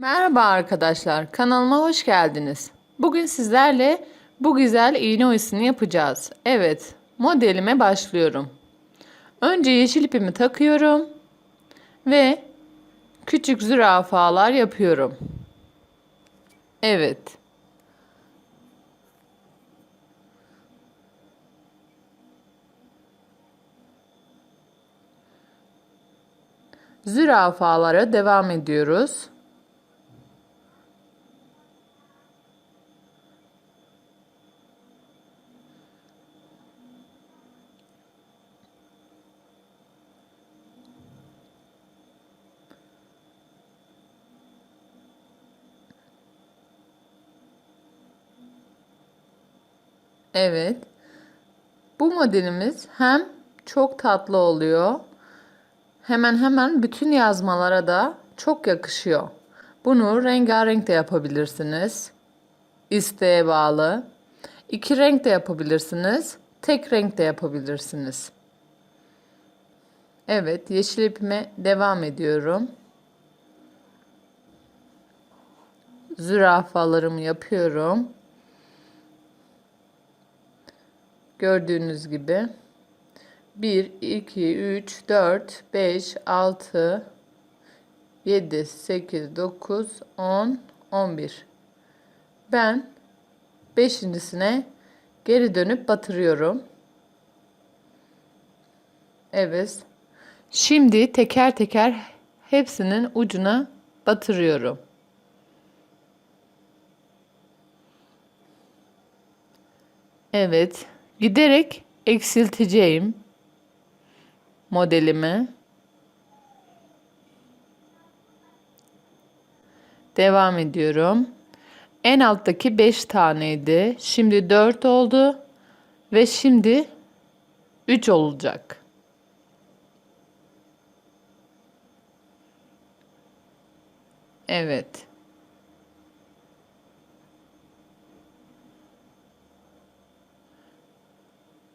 Merhaba arkadaşlar, kanalıma hoş geldiniz. Bugün sizlerle bu güzel iğne oyasını yapacağız. Evet, modelime başlıyorum. Önce yeşil ipimi takıyorum ve küçük zürafalar yapıyorum. Evet. Zürafalara devam ediyoruz. Evet. Bu modelimiz hem çok tatlı oluyor. Hemen hemen bütün yazmalara da çok yakışıyor. Bunu rengarenk de yapabilirsiniz. İsteğe bağlı. İki renk de yapabilirsiniz. Tek renk de yapabilirsiniz. Evet, yeşil ipime devam ediyorum. Zürafalarımı yapıyorum. Gördüğünüz gibi 1, 2, 3, 4, 5, 6, 7, 8, 9, 10, 11. Ben beşincisine geri dönüp batırıyorum. Evet. Şimdi teker teker hepsinin ucuna batırıyorum. Evet. Giderek eksilteceğim modelimi. Devam ediyorum. En alttaki 5 taneydi. Şimdi 4 oldu. Ve şimdi 3 olacak. Evet.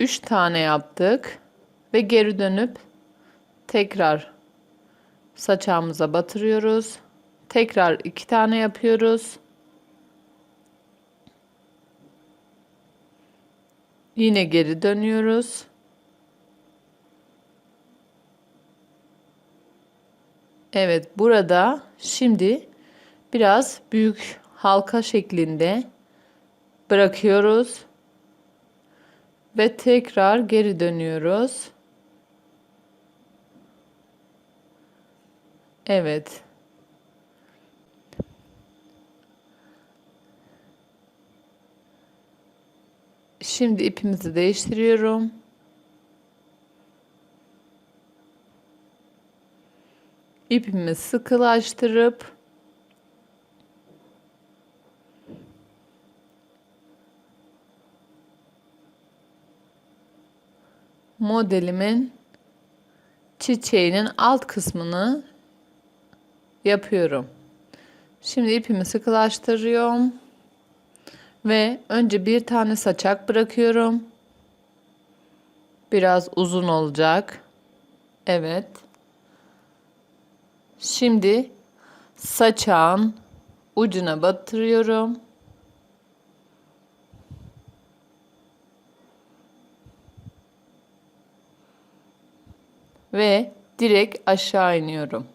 Üç tane yaptık ve geri dönüp tekrar saçağımıza batırıyoruz. Tekrar iki tane yapıyoruz. Yine geri dönüyoruz. Evet burada şimdi biraz büyük halka şeklinde bırakıyoruz ve tekrar geri dönüyoruz. Evet. Şimdi ipimizi değiştiriyorum. İpimi sıkılaştırıp modelimin çiçeğinin alt kısmını yapıyorum. Şimdi ipimi sıkılaştırıyorum. Ve önce bir tane saçak bırakıyorum. Biraz uzun olacak. Evet. Şimdi saçağın ucuna batırıyorum. Ve direkt aşağı iniyorum.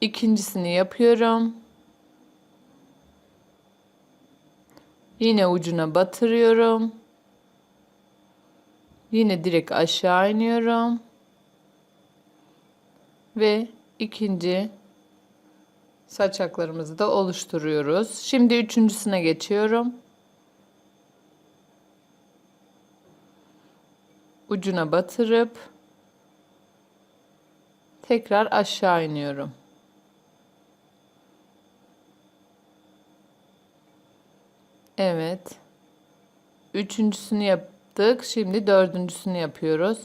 İkincisini yapıyorum. Yine ucuna batırıyorum. Yine direkt aşağı iniyorum. Ve ikinci saçaklarımızı da oluşturuyoruz. Şimdi üçüncüsüne geçiyorum. Ucuna batırıp tekrar aşağı iniyorum. Evet. Üçüncüsünü yaptık. Şimdi dördüncüsünü yapıyoruz.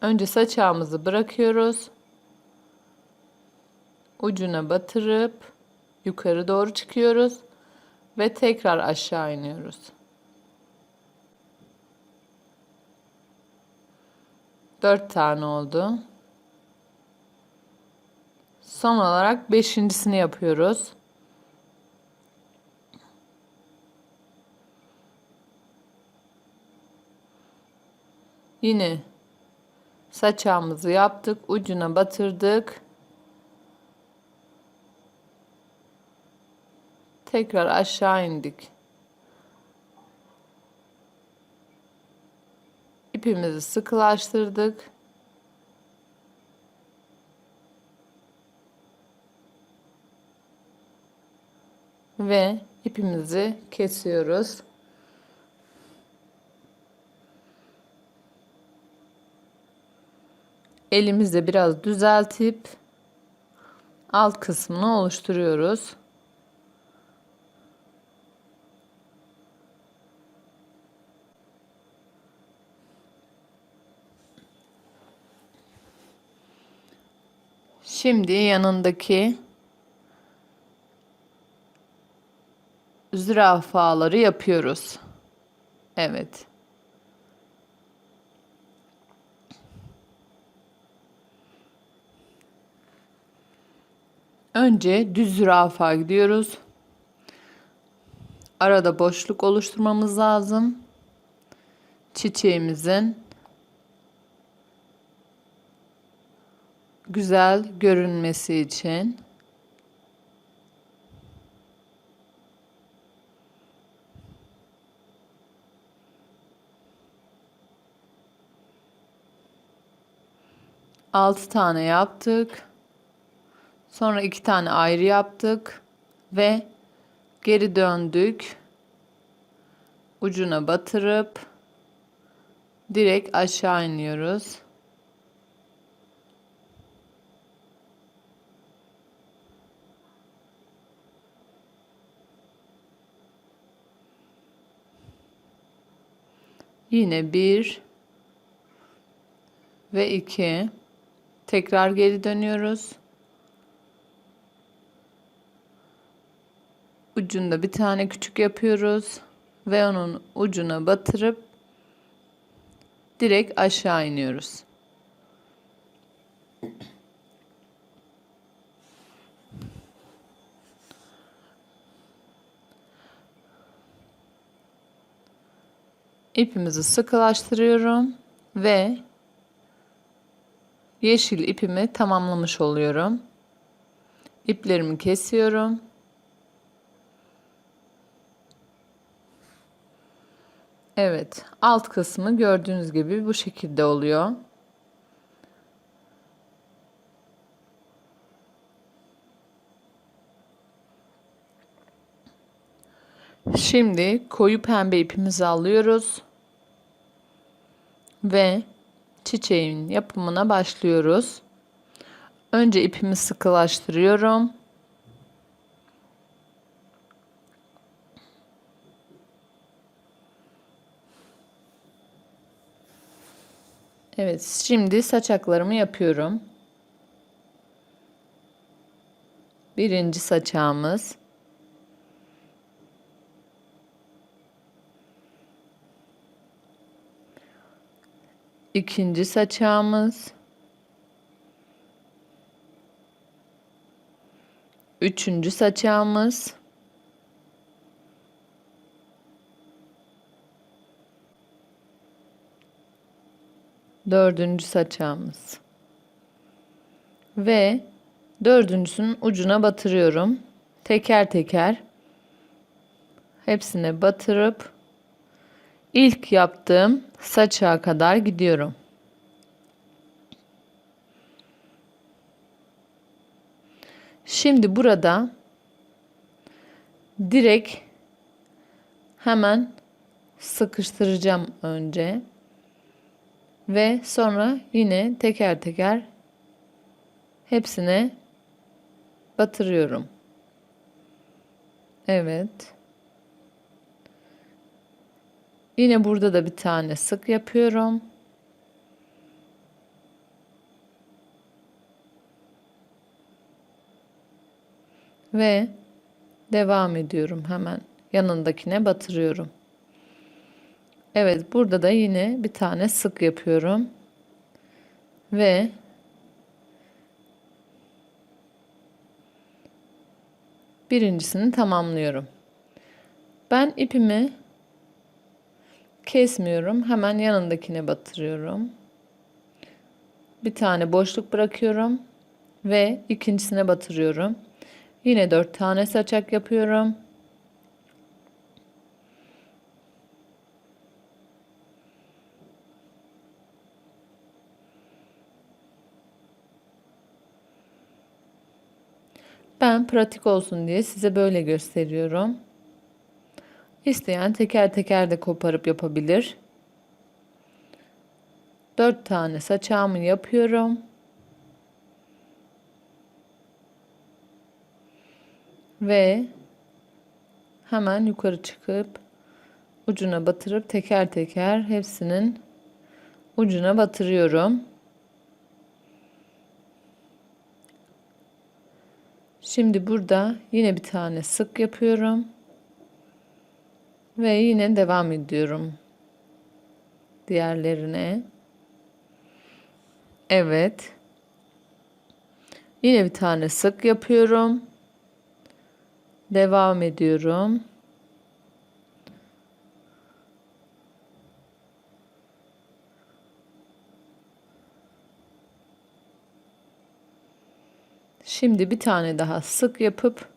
Önce saçağımızı bırakıyoruz. Ucuna batırıp yukarı doğru çıkıyoruz ve tekrar aşağı iniyoruz. Dört tane oldu. Son olarak beşincisini yapıyoruz. Yine saçağımızı yaptık. Ucuna batırdık. Tekrar aşağı indik. İpimizi sıkılaştırdık. Ve ipimizi kesiyoruz. Elimizde biraz düzeltip alt kısmını oluşturuyoruz. Şimdi yanındaki zürafaları yapıyoruz. Evet. Önce düz zürafa gidiyoruz. Arada boşluk oluşturmamız lazım. Çiçeğimizin güzel görünmesi için. Altı tane yaptık. Sonra iki tane ayrı yaptık ve geri döndük. Ucuna batırıp direkt aşağı iniyoruz. Yine bir ve iki. Tekrar geri dönüyoruz. Ucunda bir tane küçük yapıyoruz ve onun ucuna batırıp direkt aşağı iniyoruz. İpimizi sıkılaştırıyorum ve yeşil ipimi tamamlamış oluyorum. İplerimi kesiyorum. Evet, alt kısmı gördüğünüz gibi bu şekilde oluyor. Şimdi koyu pembe ipimizi alıyoruz ve çiçeğin yapımına başlıyoruz. Önce ipimi sıkılaştırıyorum. Evet, şimdi saçaklarımı yapıyorum. Birinci saçağımız. İkinci saçağımız. Üçüncü saçağımız. Dördüncü saçağımız. Ve dördüncüsünün ucuna batırıyorum. Teker teker hepsine batırıp ilk yaptığım saçağa kadar gidiyorum. Şimdi burada direkt hemen sıkıştıracağım önce. Ve sonra yine teker teker hepsine batırıyorum. Evet. Yine burada da bir tane sık yapıyorum. Ve devam ediyorum hemen yanındakine batırıyorum. Evet burada da yine bir tane sık yapıyorum. Ve birincisini tamamlıyorum. Ben ipimi kesmiyorum. Hemen yanındakine batırıyorum. Bir tane boşluk bırakıyorum ve ikincisine batırıyorum. Yine dört tane saçak yapıyorum. Ben pratik olsun diye size böyle gösteriyorum. İsteyen teker teker de koparıp yapabilir. 4 tane saçağımı yapıyorum. Ve hemen yukarı çıkıp ucuna batırıp teker teker hepsinin ucuna batırıyorum. Şimdi burada yine bir tane sık yapıyorum. Ve yine devam ediyorum. Diğerlerine. Evet. Yine bir tane sık yapıyorum. Devam ediyorum. Şimdi bir tane daha sık yapıp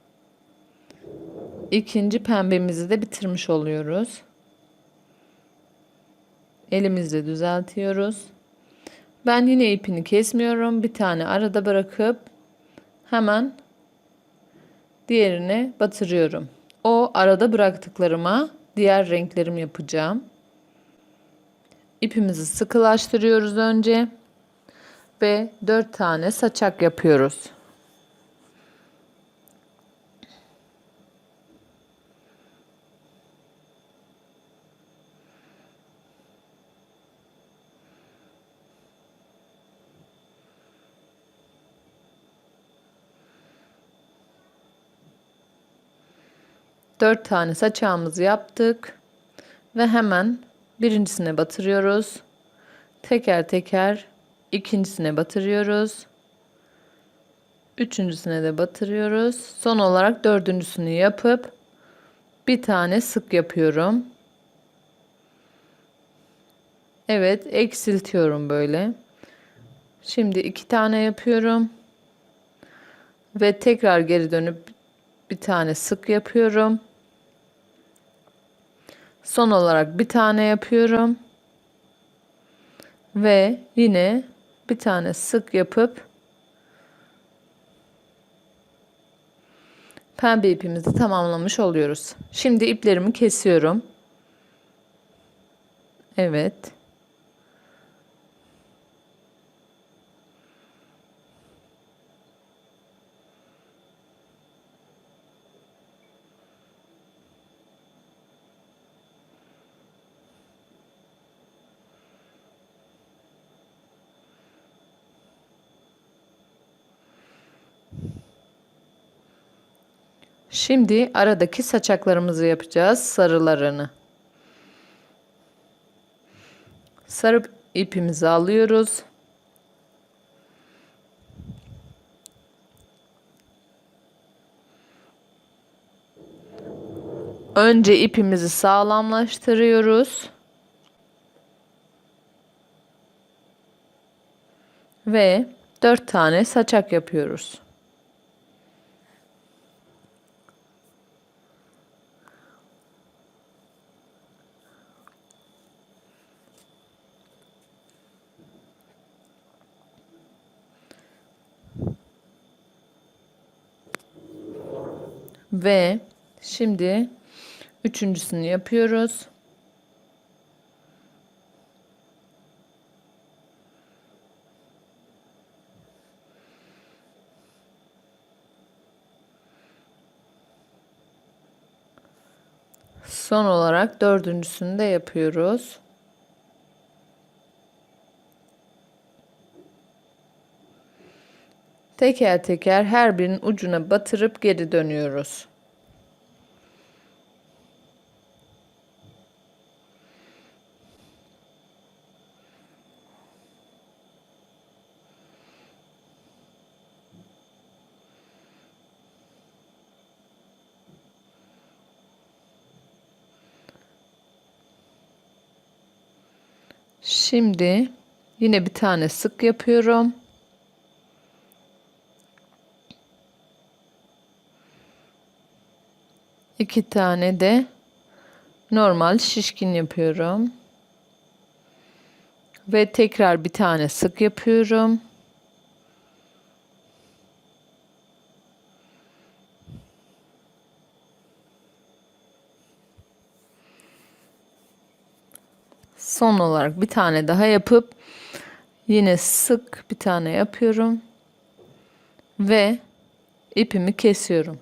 ikinci pembemizi de bitirmiş oluyoruz. Elimizle düzeltiyoruz. Ben yine ipini kesmiyorum. Bir tane arada bırakıp hemen diğerine batırıyorum. O arada bıraktıklarıma diğer renklerim yapacağım. İpimizi sıkılaştırıyoruz önce ve 4 tane saçak yapıyoruz. Dört tane saçağımızı yaptık ve hemen birincisine batırıyoruz. Teker teker ikincisine batırıyoruz. Üçüncüsüne de batırıyoruz. Son olarak dördüncüsünü yapıp bir tane sık yapıyorum. Evet, eksiltiyorum böyle. Şimdi iki tane yapıyorum. Ve tekrar geri dönüp bir tane sık yapıyorum. Son olarak bir tane yapıyorum. Ve yine bir tane sık yapıp pembe ipimizi tamamlamış oluyoruz. Şimdi iplerimi kesiyorum. Evet. Şimdi aradaki saçaklarımızı yapacağız. Sarılarını. Sarı ipimizi alıyoruz. Önce ipimizi sağlamlaştırıyoruz. Ve 4 tane saçak yapıyoruz. Ve şimdi üçüncüsünü yapıyoruz. Son olarak dördüncüsünü de yapıyoruz. Teker teker her birinin ucuna batırıp geri dönüyoruz. Şimdi yine bir tane sık yapıyorum. İki tane de normal şişkin yapıyorum. Ve tekrar bir tane sık yapıyorum. Son olarak bir tane daha yapıp yine sık bir tane yapıyorum ve ipimi kesiyorum.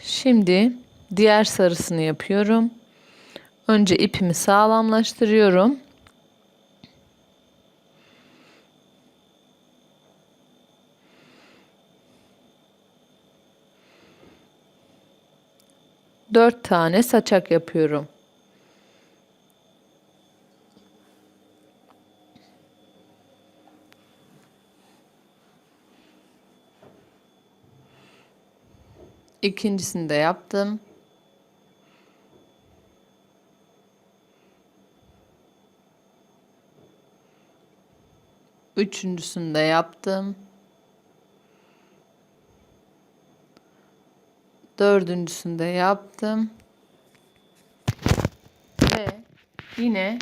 Şimdi diğer sarısını yapıyorum. Önce ipimi sağlamlaştırıyorum. Dört tane saçak yapıyorum. İkincisini de yaptım. Üçüncüsünü de yaptım. Dördüncüsünü de yaptım. Ve yine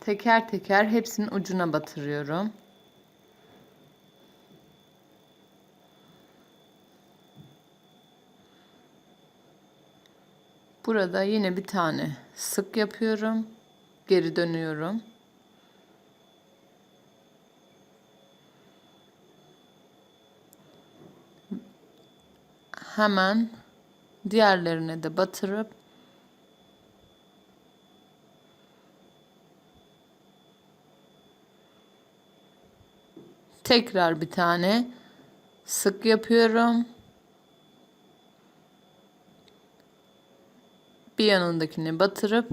teker teker hepsinin ucuna batırıyorum. Burada yine bir tane sık yapıyorum. Geri dönüyorum. Hemen diğerlerine de batırıp tekrar bir tane sık yapıyorum. bir yanındakini batırıp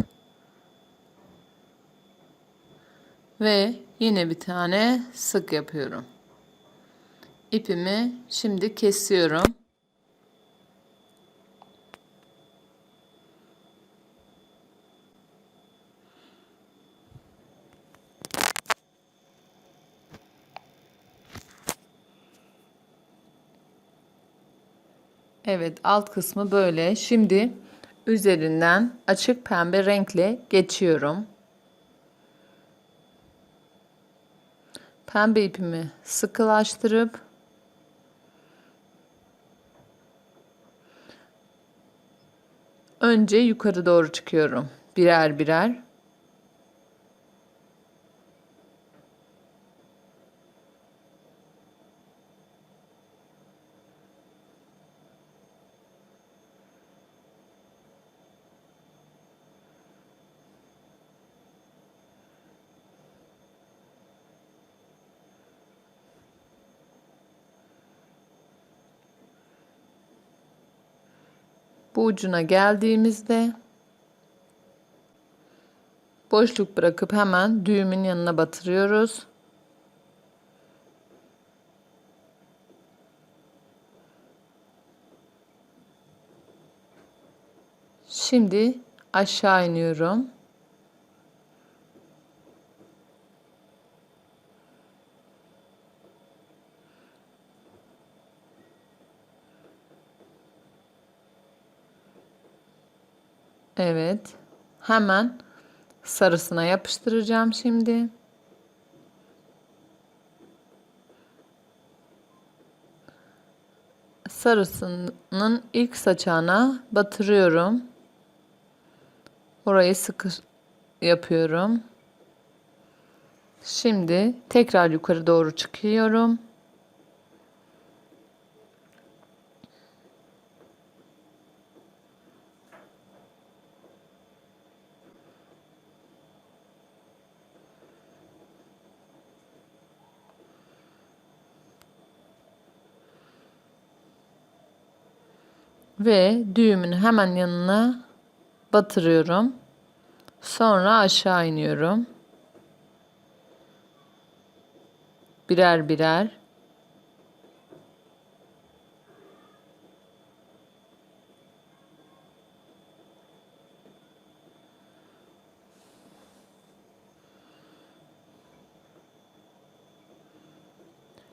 ve yine bir tane sık yapıyorum. İpimi şimdi kesiyorum. Evet alt kısmı böyle. Şimdi üzerinden açık pembe renkle geçiyorum. Pembe ipimi sıkılaştırıp önce yukarı doğru çıkıyorum. Birer birer. Bu ucuna geldiğimizde boşluk bırakıp hemen düğümün yanına batırıyoruz. Şimdi aşağı iniyorum. Evet. Hemen sarısına yapıştıracağım şimdi. Sarısının ilk saçağına batırıyorum. Orayı sıkı yapıyorum. Şimdi tekrar yukarı doğru çıkıyorum. Ve düğümün hemen yanına batırıyorum. Sonra aşağı iniyorum. Birer birer.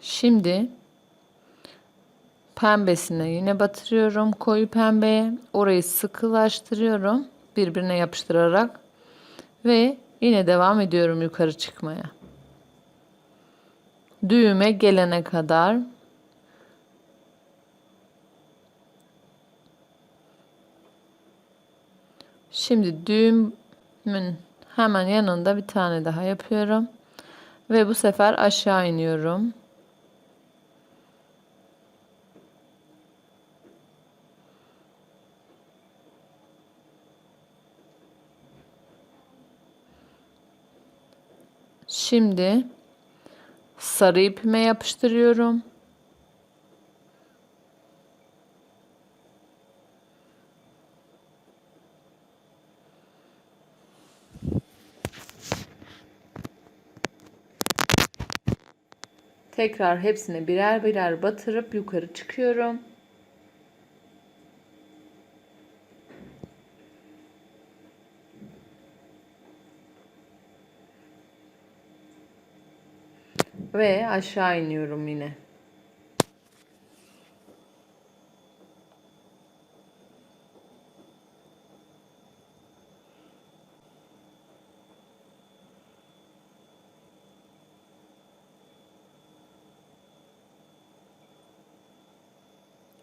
Şimdi pembesine yine batırıyorum koyu pembeye. Orayı sıkılaştırıyorum birbirine yapıştırarak ve yine devam ediyorum yukarı çıkmaya. Düğüme gelene kadar Şimdi düğümün hemen yanında bir tane daha yapıyorum. Ve bu sefer aşağı iniyorum. Şimdi sarı ipime yapıştırıyorum. Tekrar hepsini birer birer batırıp yukarı çıkıyorum. Ve aşağı iniyorum yine.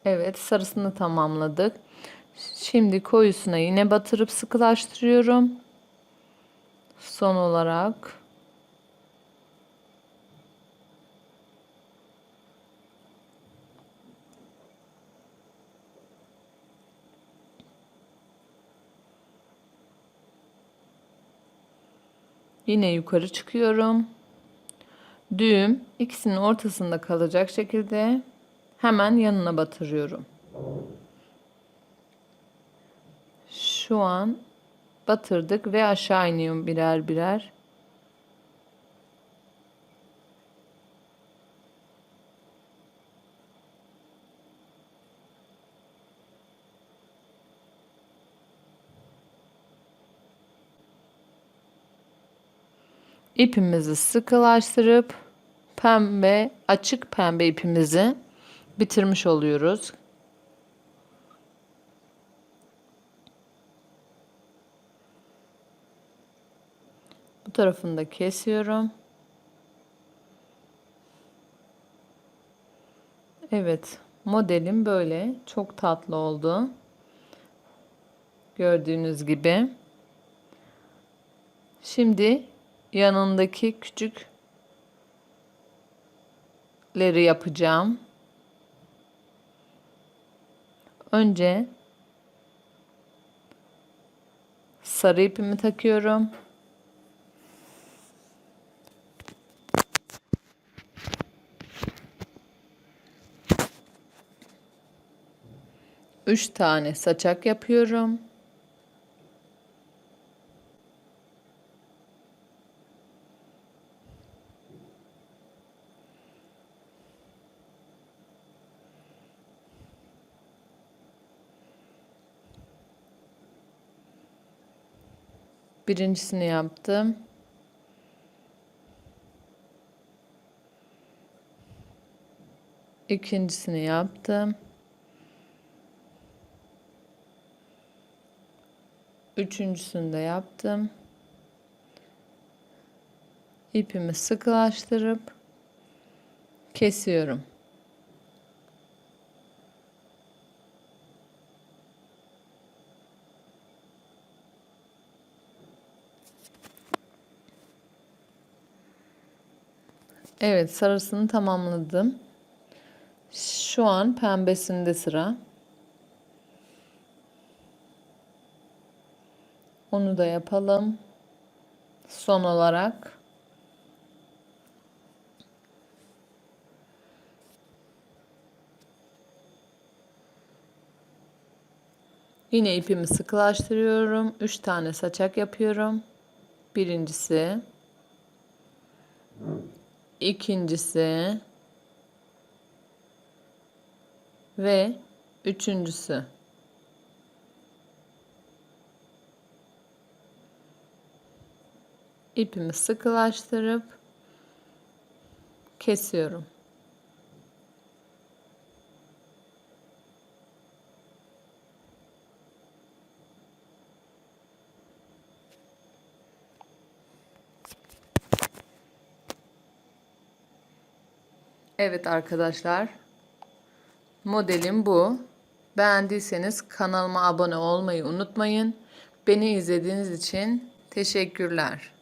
Evet sarısını tamamladık. Şimdi koyusuna yine batırıp sıkılaştırıyorum. Son olarak Yine yukarı çıkıyorum. Düğüm ikisinin ortasında kalacak şekilde hemen yanına batırıyorum. Şu an batırdık ve aşağı iniyorum birer birer. İpimizi sıkılaştırıp pembe açık pembe ipimizi bitirmiş oluyoruz. Bu tarafını da kesiyorum. Evet, modelim böyle. Çok tatlı oldu. Gördüğünüz gibi. Şimdi yanındaki küçükleri yapacağım. Önce sarı ipimi takıyorum. Üç tane saçak yapıyorum. Birincisini yaptım. İkincisini yaptım. Üçüncüsünü de yaptım. İpimi sıkılaştırıp kesiyorum. Evet sarısını tamamladım. Şu an pembesinde sıra. Onu da yapalım. Son olarak Yine ipimi sıkılaştırıyorum. 3 tane saçak yapıyorum. Birincisi, ikincisi ve üçüncüsü. İpimi sıkılaştırıp kesiyorum. Evet arkadaşlar. Modelim bu. Beğendiyseniz kanalıma abone olmayı unutmayın. Beni izlediğiniz için teşekkürler.